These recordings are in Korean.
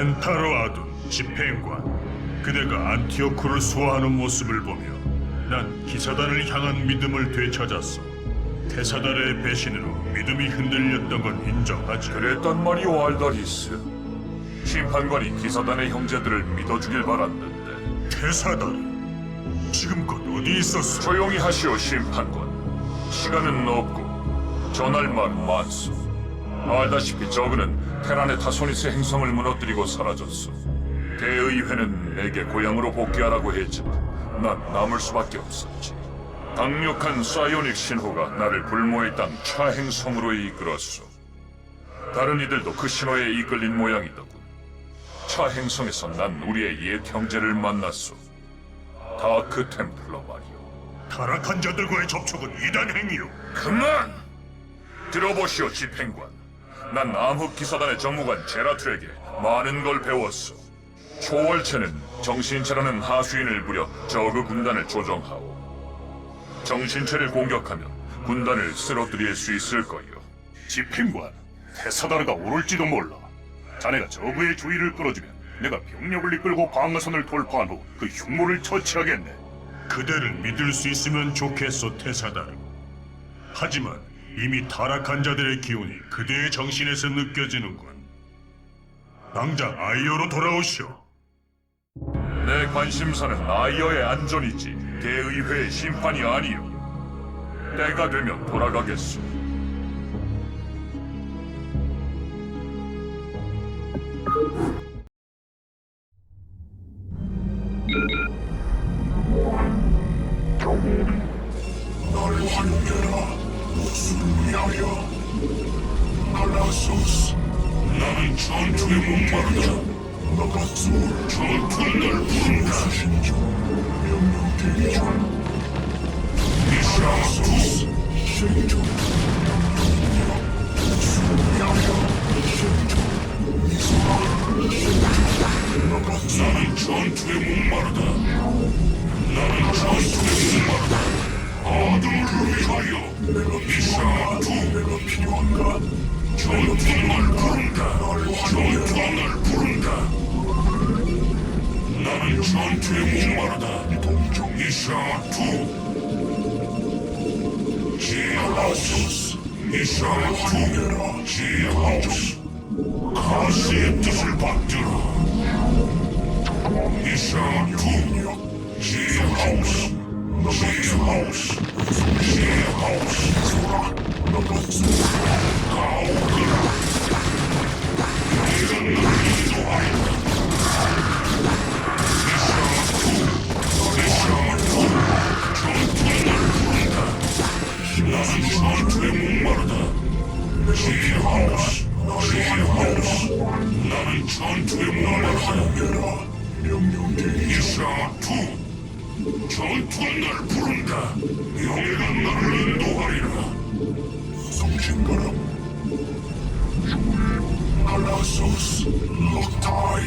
엔타로 아둔 집행관. 그대가 안티오쿠를 수호하는 모습을 보며 난 기사단을 향한 믿음을 되찾았어. 테사달의 배신으로 믿음이 흔들렸던 건 인정하지. 그랬단 말이오 알다리스? 심판관이 기사단의 형제들을 믿어주길 바랐는데. 테사달이 지금껏 어디 있었어? 조용히 하시오 심판관 시간은 없고 전할 말은 많소. 알다시피 저그는 테란의 타소니스 행성을 무너뜨리고 사라졌소. 대의회는 내게 고향으로 복귀하라고 했지만 난 남을 수밖에 없었지. 강력한 사이오닉 신호가 나를 불모의 땅 차행성으로 이끌었소. 다른 이들도 그 신호에 이끌린 모양이더군. 차행성에서 난 우리의 옛 형제를 만났소. 다크 템플러 말이오 타락한 자들과의 접촉은 이단 행위요. 그만! 들어보시오 집행관. 난 암흑 기사단의 정무관 제라트에게 많은 걸 배웠어 초월체는 정신체라는 하수인을 부려 저그 군단을 조정하오. 정신체를 공격하면 군단을 쓰러뜨릴 수 있을 거요. 집행관 테사다르가 오를지도 몰라. 자네가 저그의 주의를 끌어주면 내가 병력을 이끌고 방어선을 돌파한 후 그 흉모를 처치하겠네 그대를 믿을 수 있으면 좋겠소 테사다르 하지만 이미 타락한 자들의 기운이 그대의 정신에서 느껴지는군. 당장 아이오로 돌아오시오. 내 관심사는 아이어의 안전이지 대의회의 심판이 아니요 때가 되면 돌아가겠소 지하우스. 이샤투. 지하우스. 가시의 뜻을 받들어. 이샤투. 지하우스. 지하우스. 지하우스. 너가 가오거라. 이런 나를 인도하리라. 지하우스. 지하우스. 나는 전투에 목마르다. 명령 대기 이샤투. 전투가 날 부른다. 명예가 나를 인도하리라. 성신가람. 알라소스. 럭타이.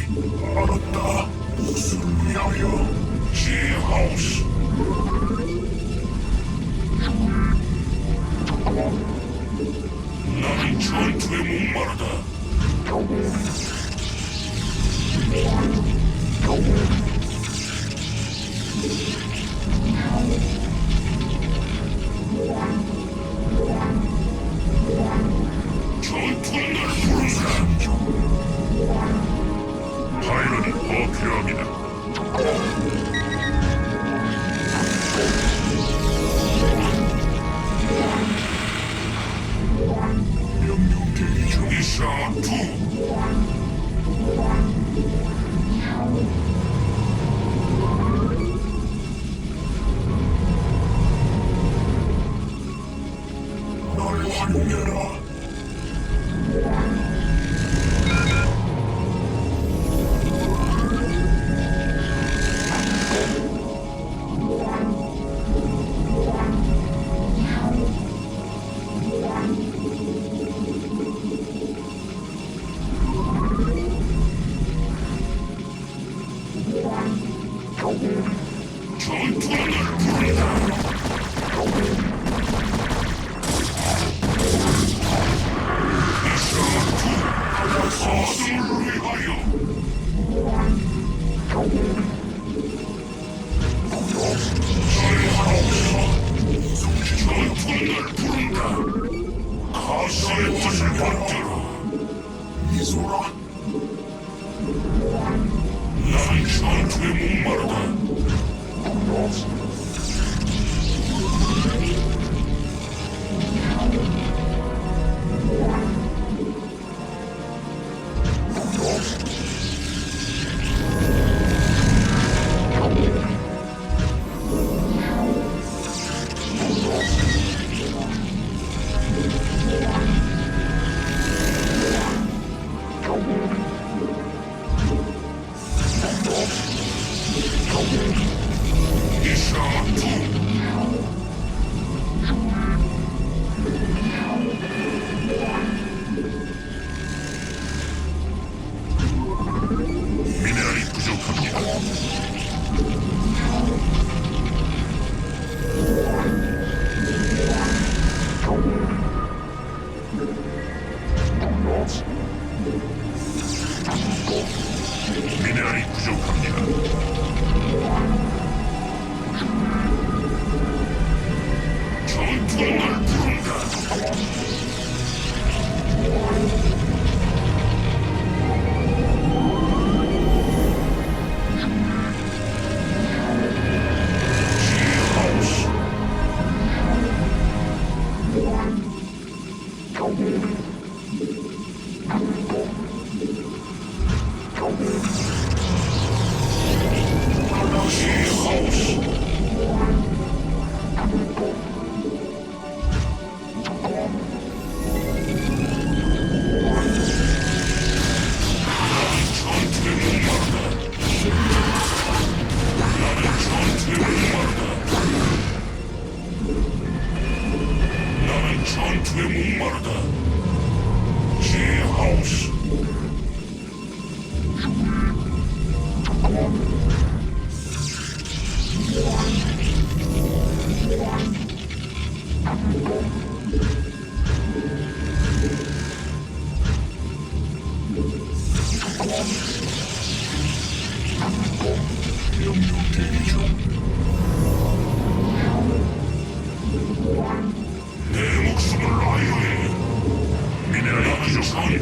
알았다. 목숨을 위하여. 지하우스. 목마르다. 전투가 날 부른다. 파일럿이 더 필요합니다. 대기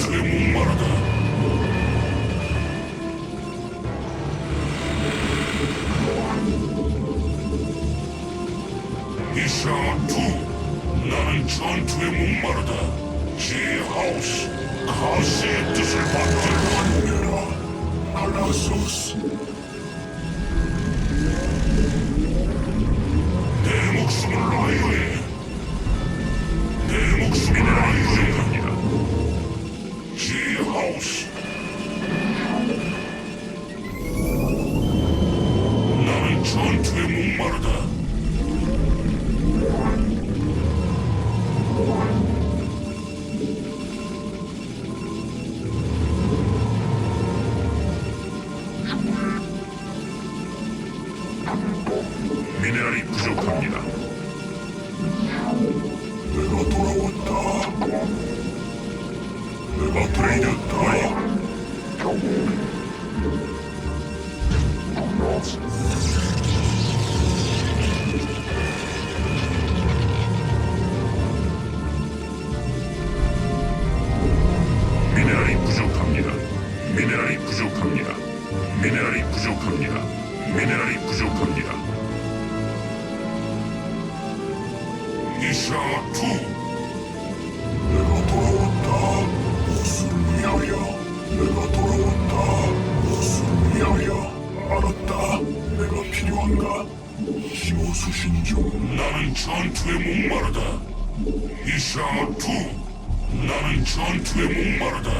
부족합니다. 전투에 목마르다. 이샤투 나는 전투에 목마르다. 제하우스 가스의 뜻을 받들어라. 알라소스 지 미네랄이 부족합니다. 미네랄이 부족합니다. 미네랄이 부족합니다. 미네랄이 부족합니다. 이샤 투 위하여 내가 돌아왔다. 무엇을 위하여? 알았다. 내가 필요한가? 힘을 수신 중 나는 전투에 목마르다. 이샤투 나는 전투에 목마르다.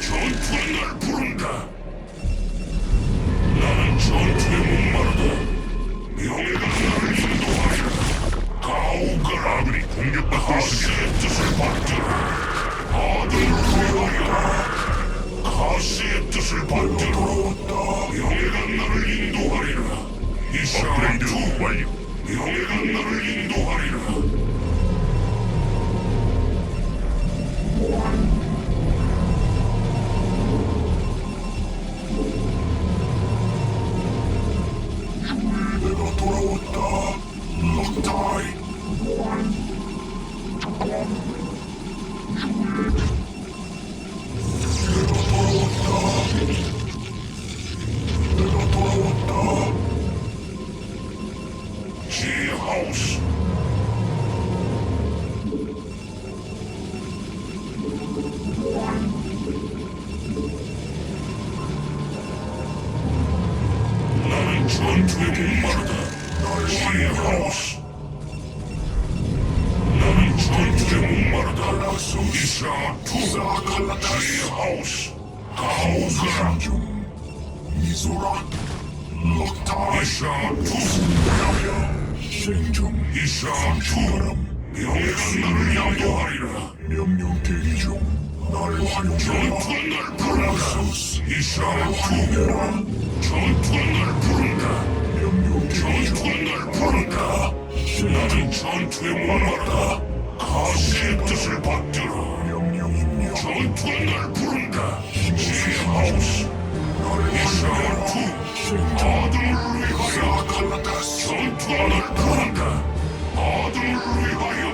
전투가 날 부른다. 나는 전투 전투에 목마르다. 시하우스. 나는 전투에 목마르다. 이샤투 시하우스. 가오사 중 미소라 럭타 이샤투 야야 생존 이샤투 명예를 양도하리라. 명령 대기 중날 활용해라 전투가 날 부른다. 이샤 투게라. 전투가 날 부른다. 명령 대기 중날 부른다. 나는 전투에 목마르다. 가시의 뜻을 받들어. 명령입니다. 전투가 날 부른다. 시하우스 나를 이샤 투 아들을 위하여. 전투가 날 부른다. 아들을 위하여. 나를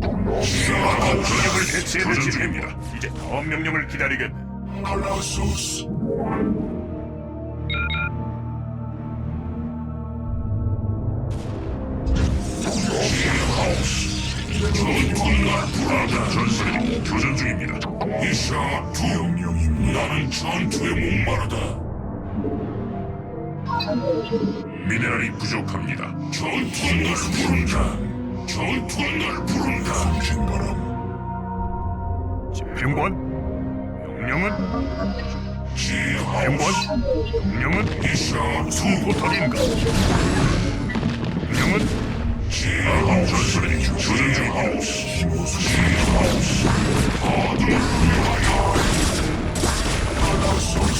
전력을 대체해야 될 지입니다 이제 다음 명령을 기다리겠네. 전선이 교전 중입니다. 이샤 두 명령입니다. 나는 전투에 목마르다. 미네랄이 부족합니다. 전투가 날 부른다. 전투가 날 부른다. 정신바람. 집행관 명령은. 집행관 명령은 이샤 무슨 부탁인가? 명령은 지하우스. 전선이 교전 중입니다. 지하우스. 아들을 위하여. 라소스.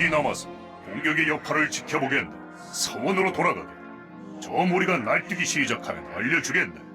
여기 남아서 공격의 여파를 지켜보겠네 서원으로 돌아가게. 저 무리가 날뛰기 시작하면 알려주겠네